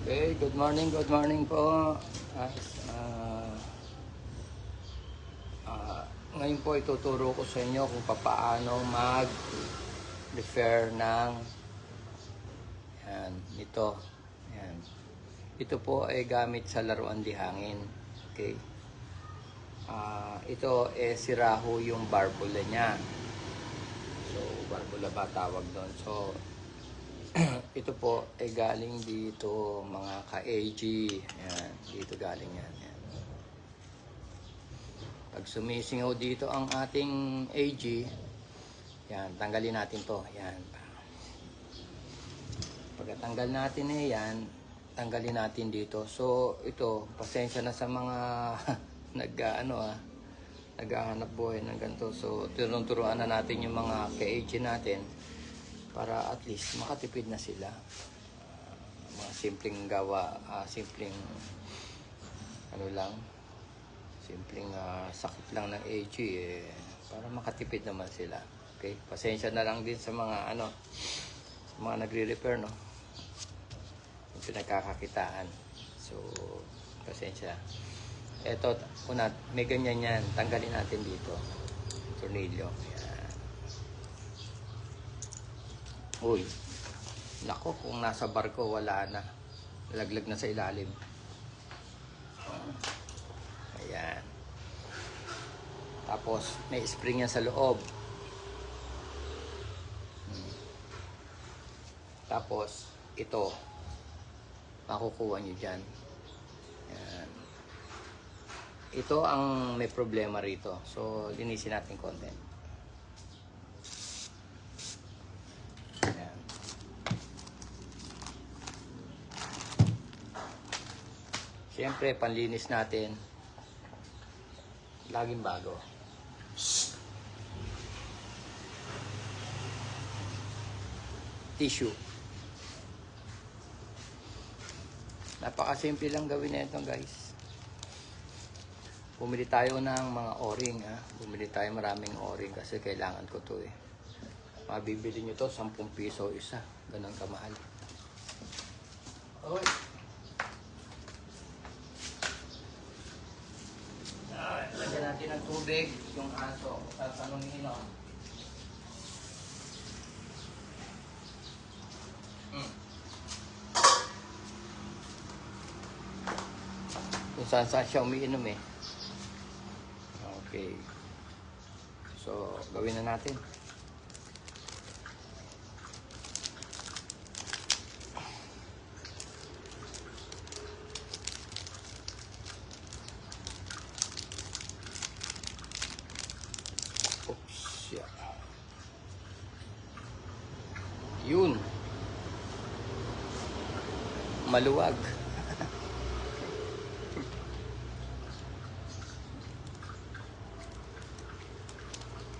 Okay, good morning, good morning po. As, ah, ah, ngayon po ituturo ko sa inyo kung paano mag-refer ng yan, ito. Yan. Ito po ay gamit sa laruan di hangin. Okay. Ah, ito eh sira ho yung barbula niya. So, barbula ba tawag doon? So, ito po ay galing dito mga ka-AG. Yan, dito galing yan. yan. Pag sumisingaw dito ang ating AG, yan, tanggalin natin to. Yan. Pagkatanggal natin eh yan, tanggalin natin dito. So, ito, pasensya na sa mga nag ano ah, naghahanap buhay ng ganito. So, turuan na natin yung mga ka-AG natin para at least makatipid na sila. Ah, mga simpleng gawa, ah, simpleng ano lang, simpleng ah, sakit lang ng AG eh, para makatipid naman sila. Okay? Pasensya na lang din sa mga ano, sa mga nagre-repair, no? Yung pinagkakakitaan. So, pasensya. Eto, una, may ganyan yan. Tanggalin natin dito. Tornilyo. Yan. Uy. Nako, kung nasa barko, wala na. Laglag na sa ilalim. Ayan. Tapos, may spring yan sa loob. Tapos, ito. Makukuha nyo dyan. Ayan. Ito ang may problema rito. So, linisin natin konti. Siyempre, panlinis natin. Laging bago. Tissue. Napakasimple lang gawin na guys. Bumili tayo ng mga o-ring, ha? Bumili tayo maraming o-ring kasi kailangan ko to eh. Mabibili nyo to, 10 piso isa. Ganun kamahal. Oy. Ah, lagyan natin ng tubig, yung aso. Tatanungin mo. Hmm. Kung saan saan siya umiinom eh. Okay. So, gawin na natin. Maluwag.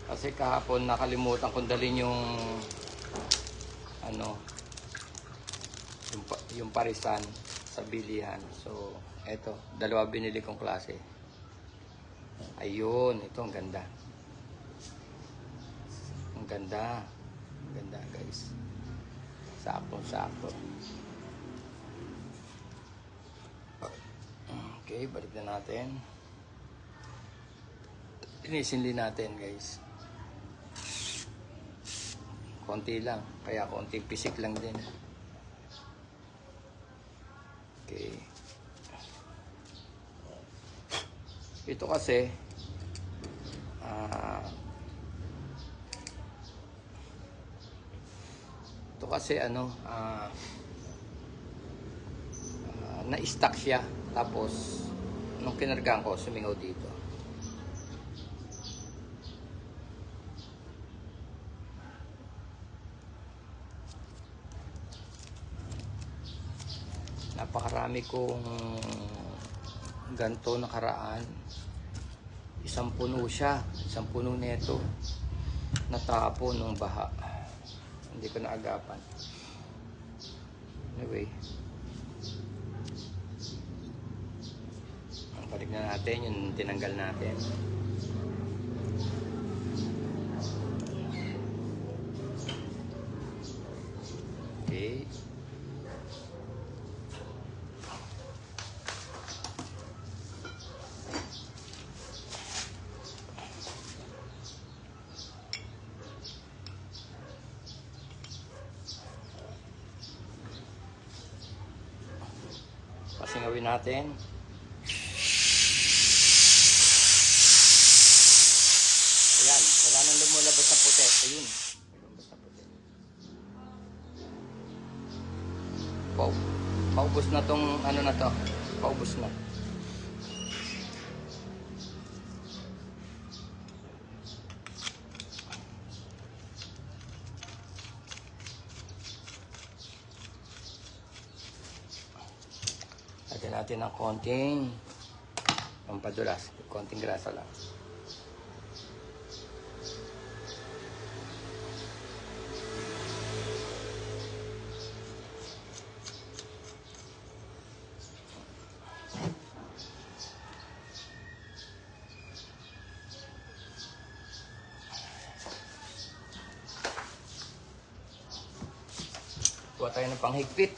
Kasi kahapon nakalimutan kong dalhin yung ano yung, yung parisan sa bilihan. So, eto, dalawa binili kong klase. Ayun, ito ang ganda. Ang ganda. Ang ganda, guys. Sakto-sakto. Okay, balik na natin. Linisin din natin, guys. Konti lang. Kaya konting pisik lang din. Okay. Ito kasi, ah, ito kasi ano, ah, ah, na-stuck siya. Tapos, nung kinargaan ko, sumingaw dito. napakarami kong ganto nakaraan. Isang puno siya isang puno neto. Natapon ng baha. Hindi ko naagapan. Anyway Tignan natin yung tinanggal natin. Okay. Pasingawin natin. Na puti. Ayun. Lumabas na puti. Pau paubos na tong ano na to. Paubos na. Lagyan natin ng konting pampadulas. Konting grasa lang. Kuha tayo ng panghigpit.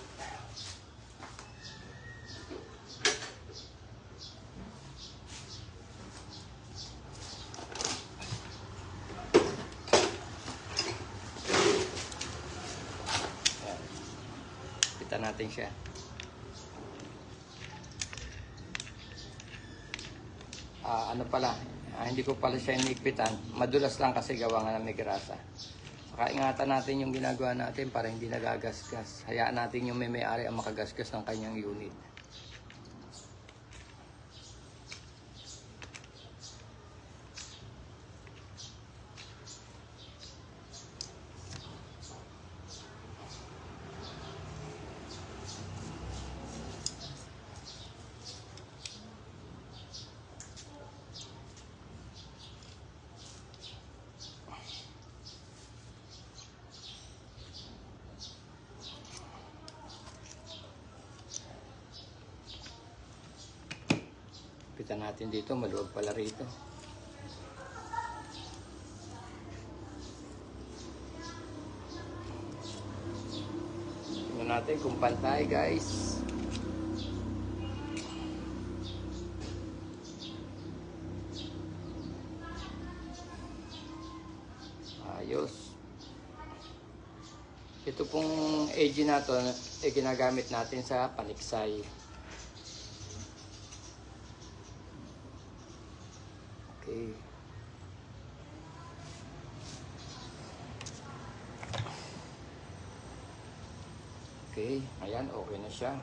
Kita natin siya. Ah, ano pala, ah, hindi ko pala siya inigpitan. Madulas lang kasi gawa nga ng may. Saka ingatan natin yung ginagawa natin para hindi nagagasgas. Hayaan natin yung may may-ari ang makagasgas ng kanyang unit. Pitan natin dito, maluwag pala rito. Tingnan natin kung pantay guys. Ayos. Ito pong AG na to, eh, ginagamit natin sa paniksay. Okay. Okay, ayan, okay na siya.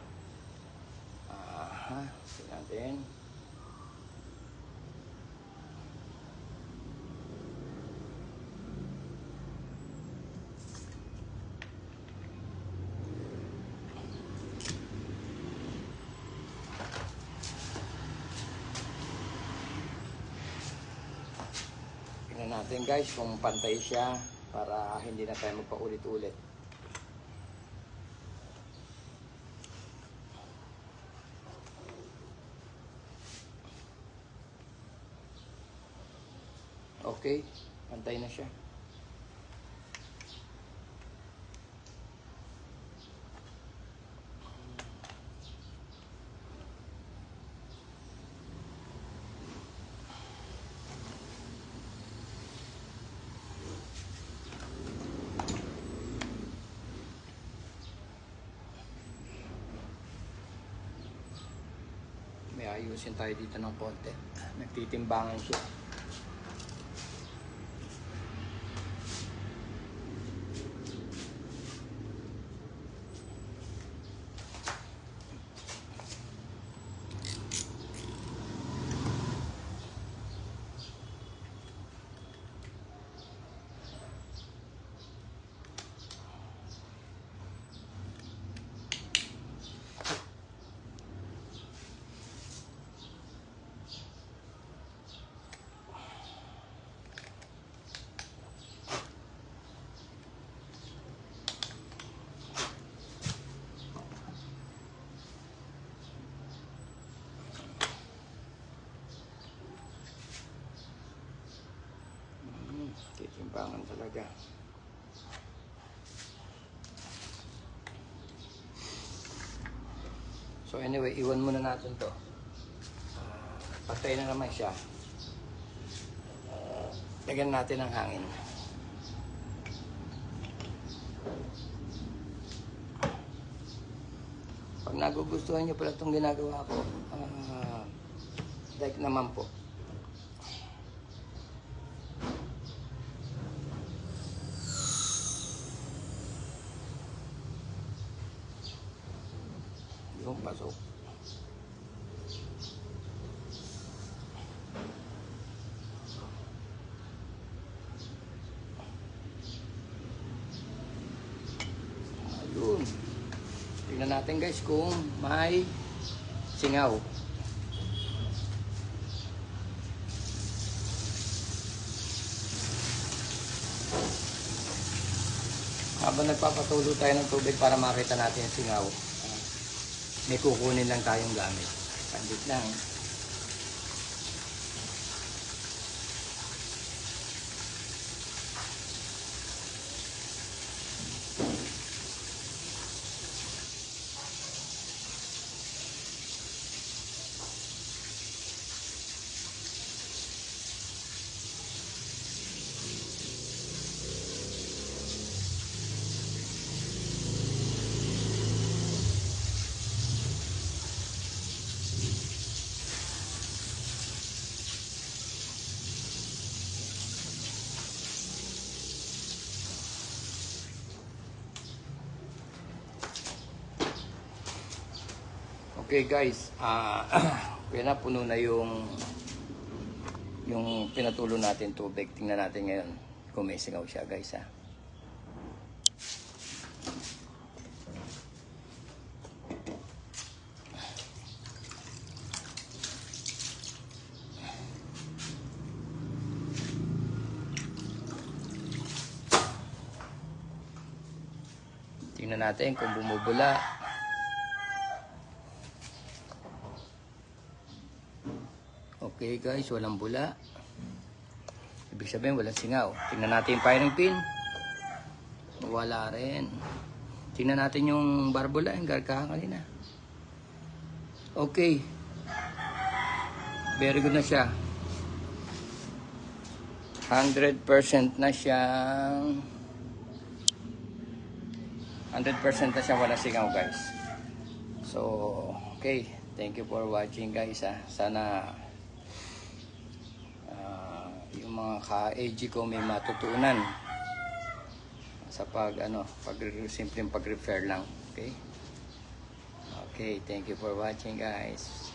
Aha, tingnan natin. Tingnan natin guys kung pantay siya para hindi na tayo magpaulit-ulit. Okay, pantay na siya. May ayusin tayo dito ng konti. Nagtitimbangan siya. Hmm, titimbangan talaga. So anyway, iwan muna natin to. Ah, patay na naman siya. Lagyan natin ng hangin. Pag nagugustuhan niyo pala itong ginagawa ko, ah, like naman po. Yung pasok. Ayun. Tingnan natin guys kung may singaw. Habang nagpapatulo tayo ng tubig para makita natin yung singaw, may kukunin lang tayong gamit. Pandit lang. Okay guys, ah kaya na puno na yung yung pinatulo natin tubig. Tingnan natin ngayon kung may singaw siya guys ha. Tingnan natin kung bumubula. Okay guys, walang bula. Ibig sabihin walang singaw. Tingnan natin yung firing pin. Wala rin. Tingnan natin yung barbula, yung garkahan kanina. Okay. Very good na siya. 100% na siyang 100% na siya wala singaw guys. So, okay. Thank you for watching guys ha. Sana ah, yung mga ka-AG ko may matutunan sa pag ano, pag simpleng pag-refer lang. Okay? Okay, thank you for watching guys.